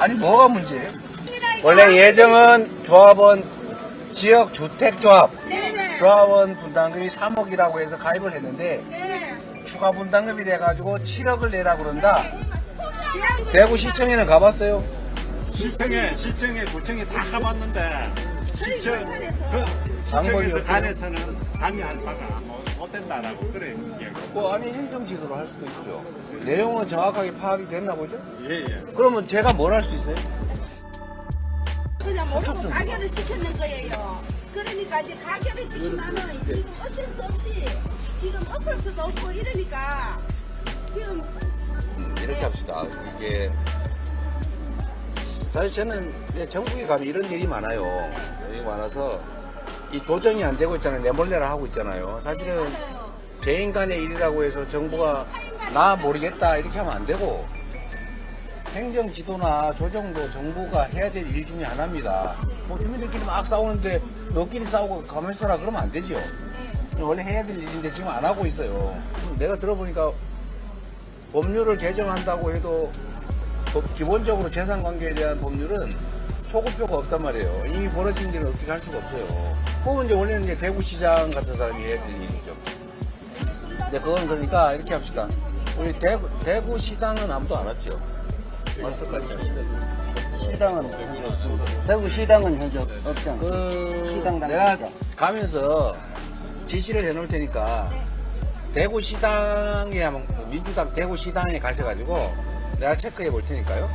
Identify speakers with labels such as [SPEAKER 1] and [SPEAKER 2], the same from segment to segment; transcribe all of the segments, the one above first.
[SPEAKER 1] 아니 뭐가 문제예요? 원래 예정은 조합원 지역 주택 조합 조합원 분담금이 3억이라고 해서 가입을 했는데 추가 분담금이 돼가지고 7억을 내라 그런다. 대구 시청에는 가봤어요?
[SPEAKER 2] 시청에 시청에 구청에 다 가봤는데 시청 그
[SPEAKER 1] 방법이
[SPEAKER 2] 시청에서
[SPEAKER 1] 없어요?
[SPEAKER 2] 간에서는 단위할 바가 뭐 못 된다라고 그래
[SPEAKER 1] 뭐 아니 행정직으로 할 수도 있죠. 내용은 정확하게 파악이 됐나 보죠?
[SPEAKER 2] 예예
[SPEAKER 1] 그러면 제가 뭘 할 수 있어요?
[SPEAKER 3] 그냥
[SPEAKER 1] 좀
[SPEAKER 3] 모르고 가결을 시켰는 거예요. 그러니까 이제 가결을 시키면은 지금 어쩔 수 없이 지금 엎을 수도 없고 이러니까 지금
[SPEAKER 1] 음, 이렇게 합시다. 이게 사실 저는 전국에 가면 이런 일이 많아요. 일이 많아서 이 조정이 안 되고 있잖아요. 내몰래라 하고 있잖아요. 사실은 개인 간의 일이라고 해서 정부가 나 모르겠다 이렇게 하면 안 되고 행정 지도나 조정도 정부가 해야 될 일 중에 하나입니다. 뭐 주민들끼리 막 싸우는데 너끼리 싸우고 가만히 있어라 그러면 안 되지요. 원래 해야 될 일인데 지금 안 하고 있어요. 내가 들어보니까 법률을 개정한다고 해도 법- 기본적으로 재산 관계에 대한 법률은 소급표가 없단 말이에요. 이미 벌어진 일은 어떻게 할 수가 없어요. 그건 이제 원래는 이제 대구시장 같은 사람이 해야 될 일이죠. 이제 그건 그러니까 이렇게 합시다. 우리 대구, 대구시당은 아무도 안 왔죠. 왔을 것 같죠.
[SPEAKER 4] 시당은 현재 없습니다. 대구 시당은 현재 없잖아.
[SPEAKER 1] 그
[SPEAKER 4] 시당
[SPEAKER 1] 내가
[SPEAKER 4] 당국이죠.
[SPEAKER 1] 가면서 지시를 해놓을 테니까 대구시당에 한번 민주당 대구시당에 가셔가지고 내가 체크해 볼 테니까요.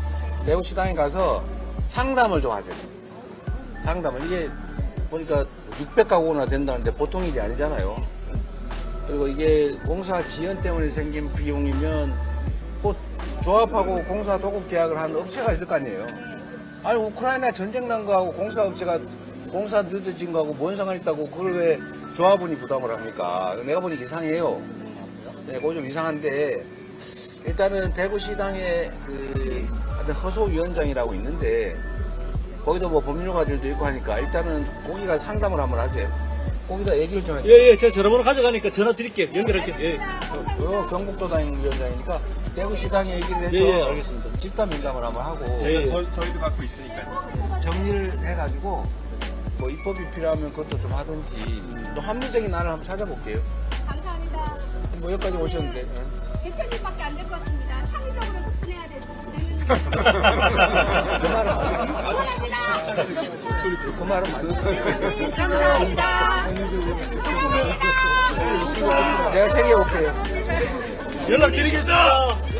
[SPEAKER 1] 대구시당에 가서 상담을 좀 하세요. 상담을 이게 보니까 600가구나 된다는데 보통 일이 아니잖아요. 그리고 이게 공사 지연 때문에 생긴 비용이면 뭐 조합하고 공사 도급 계약을 한 업체가 있을 거 아니에요. 아니 우크라이나 전쟁 난 거하고 공사 업체가 공사 늦어진 거하고 뭔 상관 있다고 그걸 왜 조합원이 부담을 합니까? 내가 보니 이상해요. 네, 그거 좀 이상한데 일단은 대구시당에 그 허소위원장이라고 있는데 거기도 뭐 법률가들도 있고 하니까 일단은 거기가 상담을 한번 하세요. 거기다 얘기를 좀 해줘요.
[SPEAKER 5] 예, 예, 제가 전화번호 가져가니까 전화 드릴게요. 연결할게요. 예,
[SPEAKER 1] 그 경북도당 위원장이니까 대구시당에 얘기를 해서
[SPEAKER 5] 예, 예, 알겠습니다.
[SPEAKER 1] 집단 민감을 한번 하고
[SPEAKER 5] 예, 예.
[SPEAKER 2] 저, 저희도 갖고 있으니까
[SPEAKER 1] 정리를 해가지고 뭐 입법이 필요하면 그것도 좀 하든지 또 합리적인 안을 한번 찾아볼게요.
[SPEAKER 6] 감사합니다.
[SPEAKER 1] 뭐 여기까지 오셨는데 예.
[SPEAKER 6] 대표님밖에 안 될 것 같습니다. 창의적으로 접근해야 돼서.
[SPEAKER 1] 그 말은 맞는 그 말은 맞는
[SPEAKER 3] 감사합니다.
[SPEAKER 1] 내가 새겨볼게요.
[SPEAKER 5] 연락드리겠습니다.